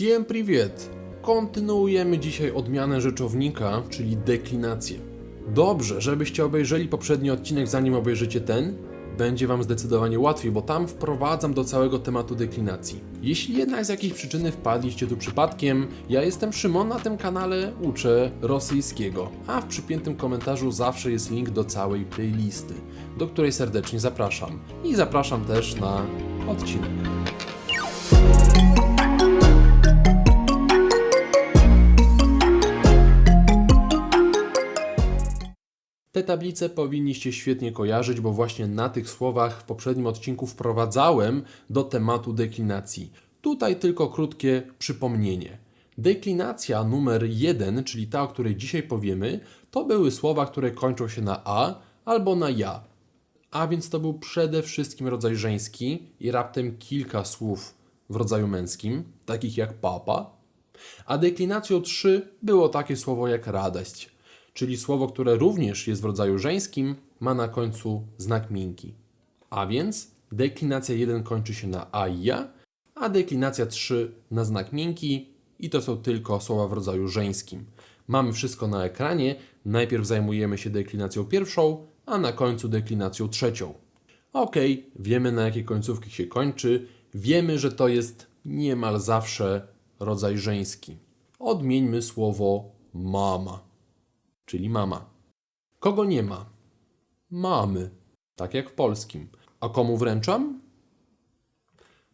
Всем привет! Kontynuujemy dzisiaj odmianę rzeczownika, czyli deklinację. Dobrze, żebyście obejrzeli poprzedni odcinek zanim obejrzycie ten, będzie Wam zdecydowanie łatwiej, bo tam wprowadzam do całego tematu deklinacji. Jeśli jednak z jakiejś przyczyny wpadliście tu przypadkiem, ja jestem Szymon, na tym kanale uczę rosyjskiego, a w przypiętym komentarzu zawsze jest link do całej playlisty, do której serdecznie zapraszam. I zapraszam też na odcinek. Te tablice powinniście świetnie kojarzyć, bo właśnie na tych słowach w poprzednim odcinku wprowadzałem do tematu deklinacji. Tutaj tylko krótkie przypomnienie. Deklinacja numer 1, czyli ta, o której dzisiaj powiemy, to były słowa, które kończą się na a albo na ja. A więc to był przede wszystkim rodzaj żeński i raptem kilka słów w rodzaju męskim, takich jak papa. A deklinacją 3 było takie słowo jak radość czyli słowo, które również jest w rodzaju żeńskim, ma na końcu znak miękki. A więc deklinacja 1 kończy się na a i ja, a deklinacja 3 na znak miękki i to są tylko słowa w rodzaju żeńskim. Mamy wszystko na ekranie, najpierw zajmujemy się deklinacją pierwszą, a na końcu deklinacją trzecią. Ok, wiemy na jakie końcówki się kończy, wiemy, że to jest niemal zawsze rodzaj żeński. Odmieńmy słowo mama czyli mama. Kogo nie ma? Mamy, tak jak w polskim. A komu wręczam?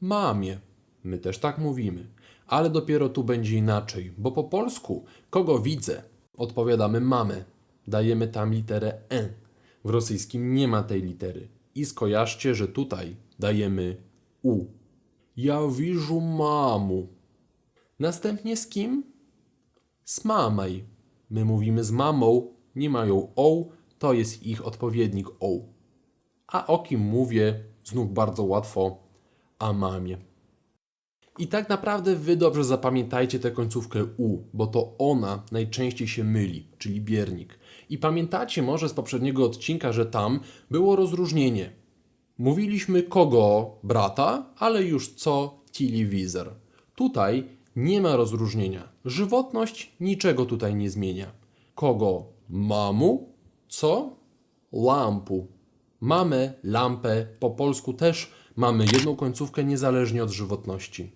Mamie. My też tak mówimy. Ale dopiero tu będzie inaczej, bo po polsku kogo widzę? Odpowiadamy mamy. Dajemy tam literę e. W rosyjskim nie ma tej litery. I skojarzcie, że tutaj dajemy u. Ja wiżu mamu. Następnie z kim? Z mamej. My mówimy z mamą, nie mają o, to jest ich odpowiednik o. A o kim mówię, znów bardzo łatwo, a mamie. I tak naprawdę wy dobrze zapamiętajcie tę końcówkę u, bo to ona najczęściej się myli, czyli biernik. I pamiętacie może z poprzedniego odcinka, że tam było rozróżnienie. Mówiliśmy kogo brata, ale już co telewizor. Tutaj nie ma rozróżnienia. Żywotność niczego tutaj nie zmienia. Kogo? Mamu? Co? Lampu. Mamy lampę. Po polsku też mamy jedną końcówkę niezależnie od żywotności.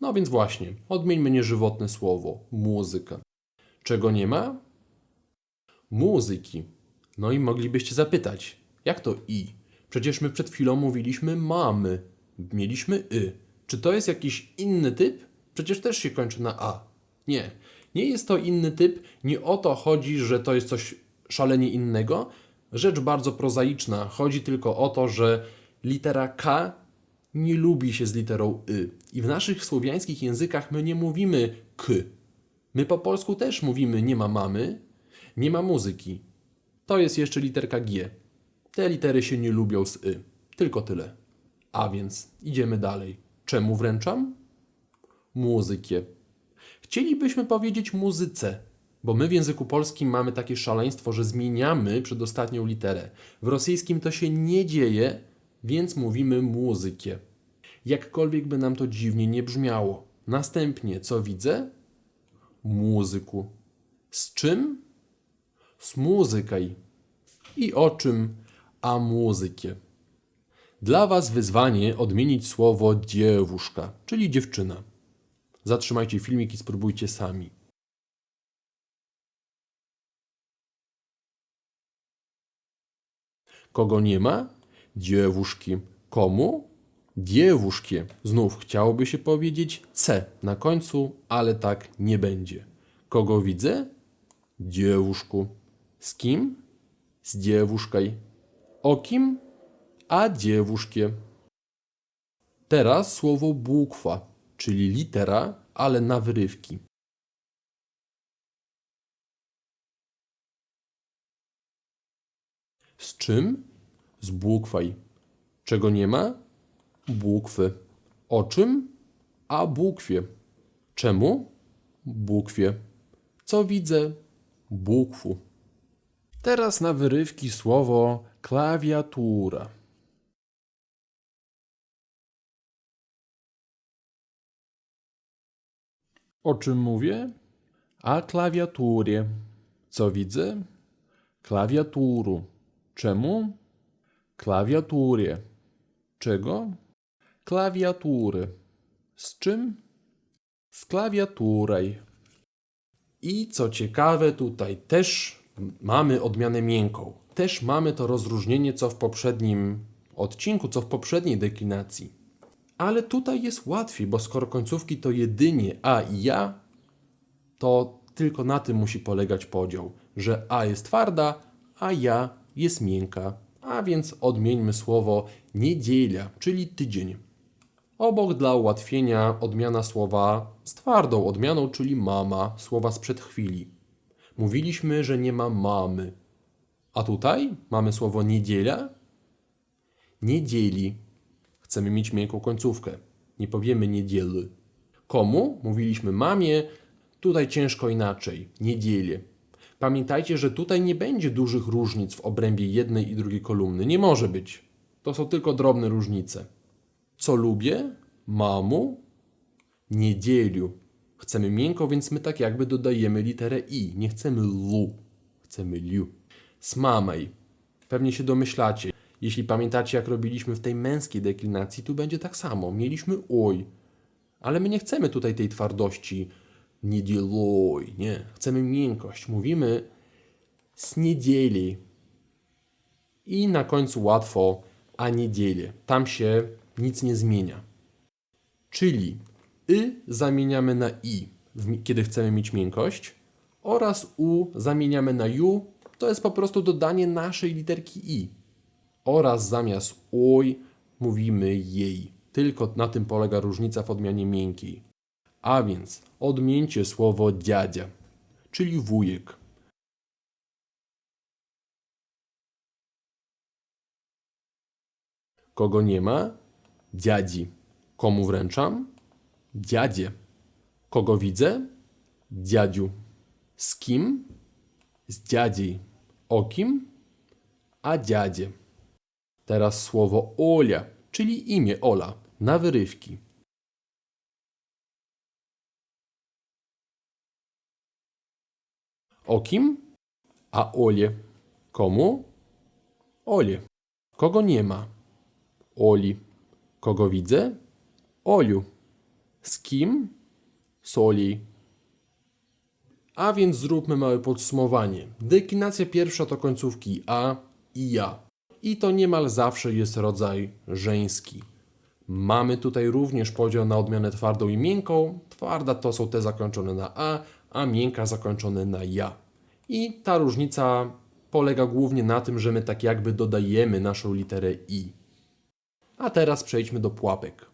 No więc właśnie, odmieńmy nieżywotne słowo muzyka. Czego nie ma? Muzyki. No i moglibyście zapytać, jak to i? Przecież my przed chwilą mówiliśmy mamy, mieliśmy y. Czy to jest jakiś inny typ? Przecież też się kończy na A. Nie, nie jest to inny typ, nie o to chodzi, że to jest coś szalenie innego. Rzecz bardzo prozaiczna. Chodzi tylko o to, że litera K nie lubi się z literą Y. I w naszych słowiańskich językach my nie mówimy K. My po polsku też mówimy nie ma mamy, nie ma muzyki. To jest jeszcze literka G. Te litery się nie lubią z Y. Tylko tyle. A więc idziemy dalej. Czemu wręczam? muzykie. Chcielibyśmy powiedzieć muzyce, bo my w języku polskim mamy takie szaleństwo, że zmieniamy przedostatnią literę. W rosyjskim to się nie dzieje, więc mówimy muzykie. Jakkolwiek by nam to dziwnie nie brzmiało. Następnie, co widzę? Muzyku. Z czym? Z muzykaj. I o czym? A muzykie. Dla Was wyzwanie odmienić słowo dziewuszka, czyli dziewczyna. Zatrzymajcie filmik i spróbujcie sami. Kogo nie ma? Dziewuszki. Komu? Dziewuszkie. Znów chciałoby się powiedzieć C na końcu, ale tak nie będzie. Kogo widzę? Dziewuszku. Z kim? Z dziewuszkaj. O kim? A dziewuszkie. Teraz słowo bukwa czyli litera, ale na wyrywki. Z czym? Z błukwej. Czego nie ma? Błukwy. O czym? A błukwie. Czemu? Błukwie. Co widzę? Błukwu. Teraz na wyrywki słowo klawiatura. O czym mówię? A klawiaturze. Co widzę? Klawiaturu. Czemu? Klawiaturę. Czego? Klawiatury. Z czym? Z klawiaturą. I co ciekawe, tutaj też mamy odmianę miękką. Też mamy to rozróżnienie, co w poprzednim odcinku, co w poprzedniej deklinacji. Ale tutaj jest łatwiej, bo skoro końcówki to jedynie a i ja, to tylko na tym musi polegać podział, że a jest twarda, a ja jest miękka. A więc odmieńmy słowo niedziela, czyli tydzień. Obok dla ułatwienia odmiana słowa z twardą odmianą, czyli mama, słowa sprzed chwili. Mówiliśmy, że nie ma mamy. A tutaj mamy słowo niedziela. Niedzieli. Chcemy mieć miękką końcówkę. Nie powiemy niedziely. Komu? Mówiliśmy mamie. Tutaj ciężko inaczej. Niedzielę. Pamiętajcie, że tutaj nie będzie dużych różnic w obrębie jednej i drugiej kolumny. Nie może być. To są tylko drobne różnice. Co lubię? Mamu? Niedzieliu. Chcemy miękko, więc my tak jakby dodajemy literę i. Nie chcemy lu. Chcemy liu. Smamaj. Pewnie się domyślacie. Jeśli pamiętacie, jak robiliśmy w tej męskiej deklinacji, tu będzie tak samo. Mieliśmy oj. Ale my nie chcemy tutaj tej twardości. Niedzieloj. Nie. Chcemy miękkość. Mówimy z niedzieli. I na końcu łatwo, a niedzielę. Tam się nic nie zmienia. Czyli y zamieniamy na i, kiedy chcemy mieć miękkość, oraz u zamieniamy na ju, to jest po prostu dodanie naszej literki i. Oraz zamiast oj mówimy jej. Tylko na tym polega różnica w odmianie miękkiej. A więc odmieńcie słowo dziadzia, czyli wujek. Kogo nie ma? Dziadzi. Komu wręczam? Dziadzie. Kogo widzę? Dziadziu. Z kim? Z dziadziej. O kim? A dziadzie. Teraz słowo Olia, czyli imię Ola, na wyrywki. O kim? A Olie. Komu? Olie. Kogo nie ma? Oli. Kogo widzę? Oliu. Z kim? Z Oli. A więc zróbmy małe podsumowanie. Deklinacja pierwsza to końcówki a i ja. I to niemal zawsze jest rodzaj żeński. Mamy tutaj również podział na odmianę twardą i miękką. Twarda to są te zakończone na a, a miękka zakończone na ja. I ta różnica polega głównie na tym, że my tak jakby dodajemy naszą literę i. A teraz przejdźmy do pułapek.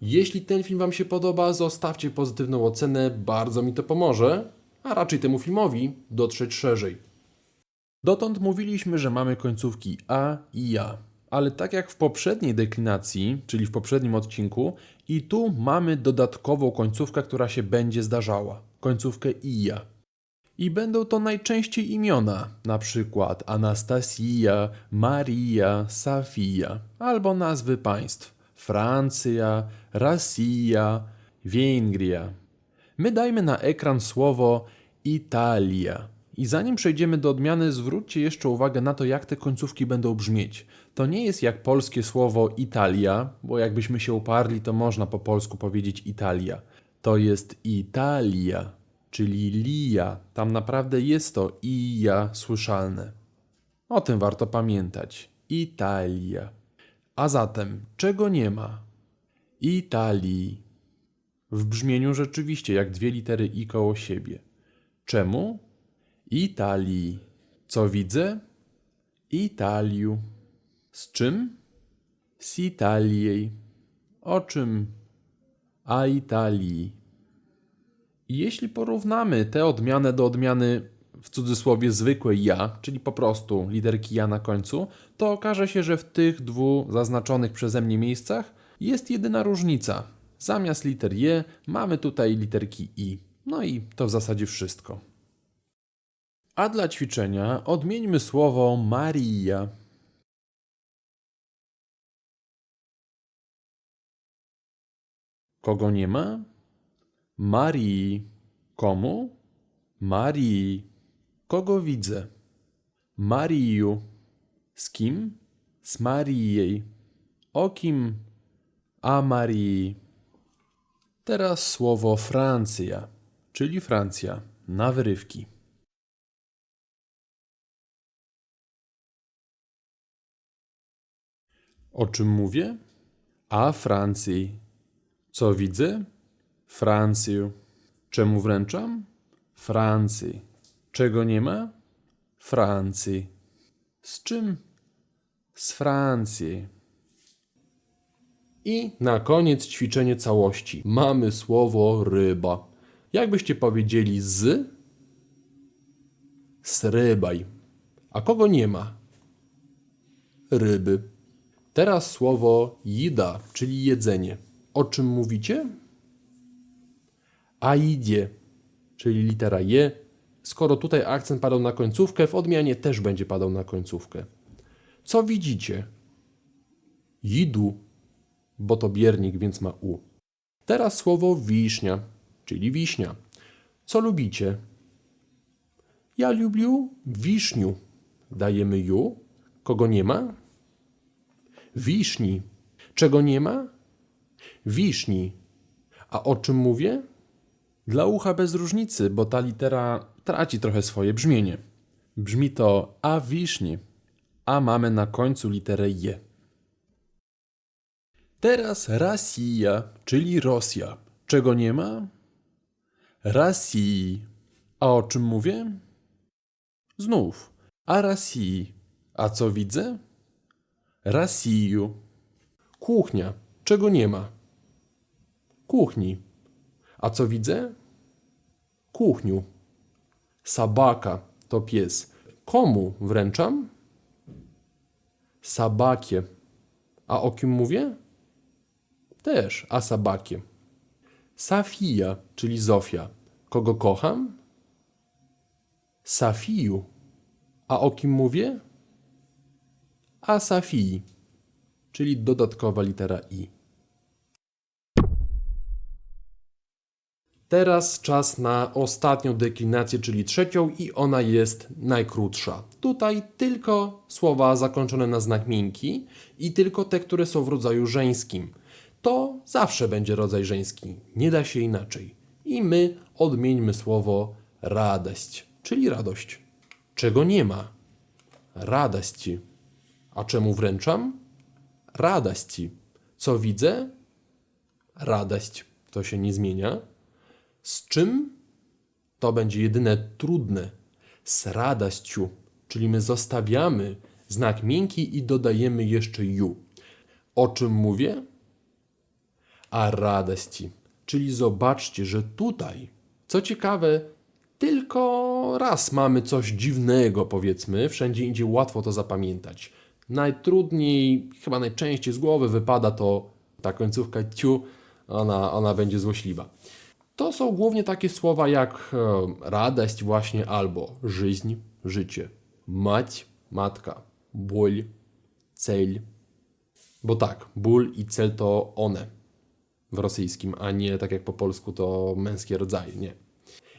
Jeśli ten film Wam się podoba, zostawcie pozytywną ocenę, bardzo mi to pomoże, a raczej temu filmowi dotrzeć szerzej. Dotąd mówiliśmy, że mamy końcówki a i ja, ale tak jak w poprzedniej deklinacji, czyli w poprzednim odcinku, i tu mamy dodatkową końcówkę, która się będzie zdarzała końcówkę i ja. I będą to najczęściej imiona, na przykład Anastasia, Maria, Safia, albo nazwy państw Francja, Rosja, Węgria. My dajmy na ekran słowo Italia. I zanim przejdziemy do odmiany, zwróćcie jeszcze uwagę na to, jak te końcówki będą brzmieć. To nie jest jak polskie słowo Italia, bo jakbyśmy się uparli, to można po polsku powiedzieć Italia. To jest Italia, czyli lia. Tam naprawdę jest to ija słyszalne. O tym warto pamiętać. Italia. A zatem, czego nie ma? Italii. W brzmieniu rzeczywiście jak dwie litery i koło siebie. Czemu? Italii. Co widzę? Italiu. Z czym? Z Italiej. O czym? A Italii. Jeśli porównamy tę odmianę do odmiany w cudzysłowie zwykłej ja, czyli po prostu literki ja na końcu, to okaże się, że w tych dwóch zaznaczonych przeze mnie miejscach jest jedyna różnica. Zamiast liter je mamy tutaj literki i. No i to w zasadzie wszystko. A dla ćwiczenia odmieńmy słowo Maria. Kogo nie ma? Marii. Komu? Marii. Kogo widzę? Mariu. Z kim? Z Mariej. O kim? A Marii. Teraz słowo Francja, czyli Francja, na wyrywki. O czym mówię? A Francji. Co widzę? Francję. Czemu wręczam? Francji. Czego nie ma? Francji. Z czym? Z Francji. I na koniec ćwiczenie całości. Mamy słowo ryba. Jakbyście powiedzieli z? Srybaj. A kogo nie ma? Ryby. Teraz słowo jida, czyli jedzenie. O czym mówicie? A idzie, czyli litera je. Skoro tutaj akcent padał na końcówkę, w odmianie też będzie padał na końcówkę. Co widzicie? Jidu, bo to biernik, więc ma u. Teraz słowo wiśnia, czyli wiśnia. Co lubicie? Ja lubię wiśniu. Dajemy ju. Kogo nie ma? Wiśni. Czego nie ma? Wiśni. A o czym mówię? Dla ucha bez różnicy, bo ta litera traci trochę swoje brzmienie. Brzmi to a wiśni, a mamy na końcu literę je. Teraz Rosja, czyli Rosja. Czego nie ma? Rosji. A o czym mówię? Znów. A Rosji. A co widzę? Rosiju. Kuchnia. Czego nie ma? Kuchni. A co widzę? Kuchniu. Sabaka to pies. Komu wręczam? Sabakie. A o kim mówię? Też a sabakie. Safia, czyli Zofia. Kogo kocham? Safiju. A o kim mówię? A Safii, czyli dodatkowa litera i. Teraz czas na ostatnią deklinację, czyli trzecią, i ona jest najkrótsza. Tutaj tylko słowa zakończone na znak miękki i tylko te, które są w rodzaju żeńskim. To zawsze będzie rodzaj żeński, nie da się inaczej. I my odmieńmy słowo radość, czyli radość. Czego nie ma? Radości. A czemu wręczam? Radości. Co widzę? Radość. To się nie zmienia. Z czym? To będzie jedyne trudne. Z radością, czyli my zostawiamy znak miękki i dodajemy jeszcze ju. O czym mówię? A radości. Czyli zobaczcie, że tutaj, co ciekawe, tylko raz mamy coś dziwnego, powiedzmy, wszędzie indziej łatwo to zapamiętać. Najtrudniej, chyba najczęściej z głowy wypada to ta końcówka ciu, ona, ona będzie złośliwa. To są głównie takie słowa jak e, radość właśnie albo żyźń, życie, mać, matka, ból, cel. Bo tak, ból i cel to one w rosyjskim, a nie tak jak po polsku to męskie rodzaje, nie.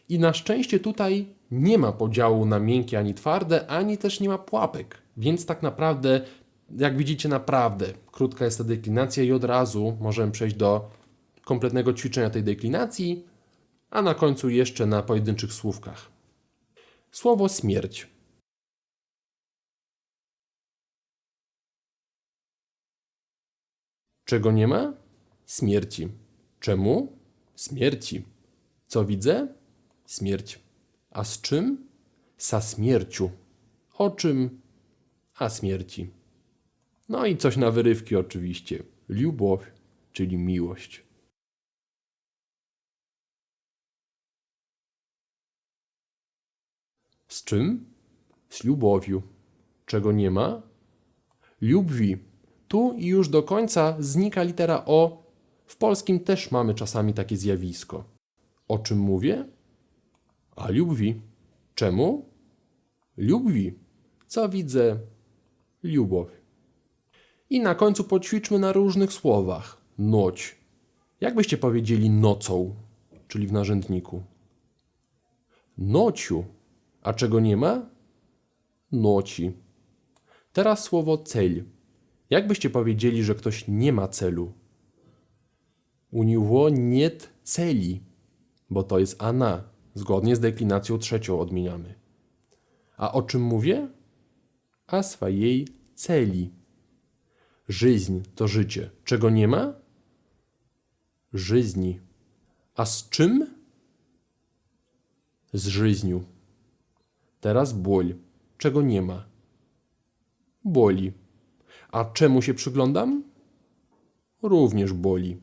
I na szczęście tutaj nie ma podziału na miękkie ani twarde, ani też nie ma pułapek. Więc tak naprawdę, jak widzicie, naprawdę krótka jest ta deklinacja i od razu możemy przejść do kompletnego ćwiczenia tej deklinacji, a na końcu jeszcze na pojedynczych słówkach. Słowo śmierć. Czego nie ma? Śmierci. Czemu? Śmierci. Co widzę? Śmierć. A z czym? Sa śmierciu. O czym? A śmierci. No i coś na wyrywki oczywiście. Lubow, czyli miłość. Z czym? Z lubowiu. Czego nie ma? Lubwi. Tu i już do końca znika litera O. W polskim też mamy czasami takie zjawisko. O czym mówię? A lubwi. Czemu? Lubwi. Co widzę? Lubow. I na końcu poćwiczmy na różnych słowach. Noć. Jak byście powiedzieli nocą, czyli w narzędniku? Nociu. A czego nie ma? Noci. Teraz słowo cel. Jak byście powiedzieli, że ktoś nie ma celu? U niego niet celi, bo to jest ana. Zgodnie z deklinacją trzecią odmieniamy. A o czym mówię? A swojej celi. Żyźń to życie. Czego nie ma? Żyzni. A z czym? Z żyźniu. Teraz ból. Czego nie ma? Boli. A czemu się przyglądam? Również boli.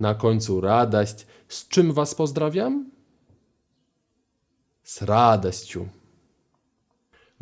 Na końcu radość. Z czym Was pozdrawiam? Z radością.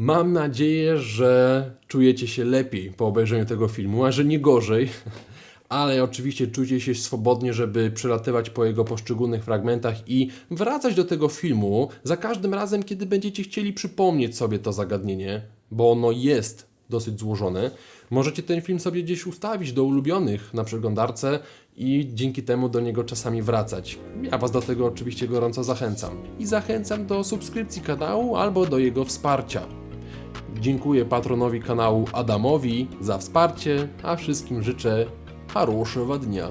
Mam nadzieję, że czujecie się lepiej po obejrzeniu tego filmu, a że nie gorzej. Ale oczywiście czujcie się swobodnie, żeby przelatywać po jego poszczególnych fragmentach i wracać do tego filmu za każdym razem, kiedy będziecie chcieli przypomnieć sobie to zagadnienie, bo ono jest dosyć złożone. Możecie ten film sobie gdzieś ustawić do ulubionych na przeglądarce i dzięki temu do niego czasami wracać. Ja Was do tego oczywiście gorąco zachęcam. I zachęcam do subskrypcji kanału albo do jego wsparcia. Dziękuję patronowi kanału Adamowi za wsparcie, a wszystkim życzę хорошего dnia.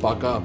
Пока!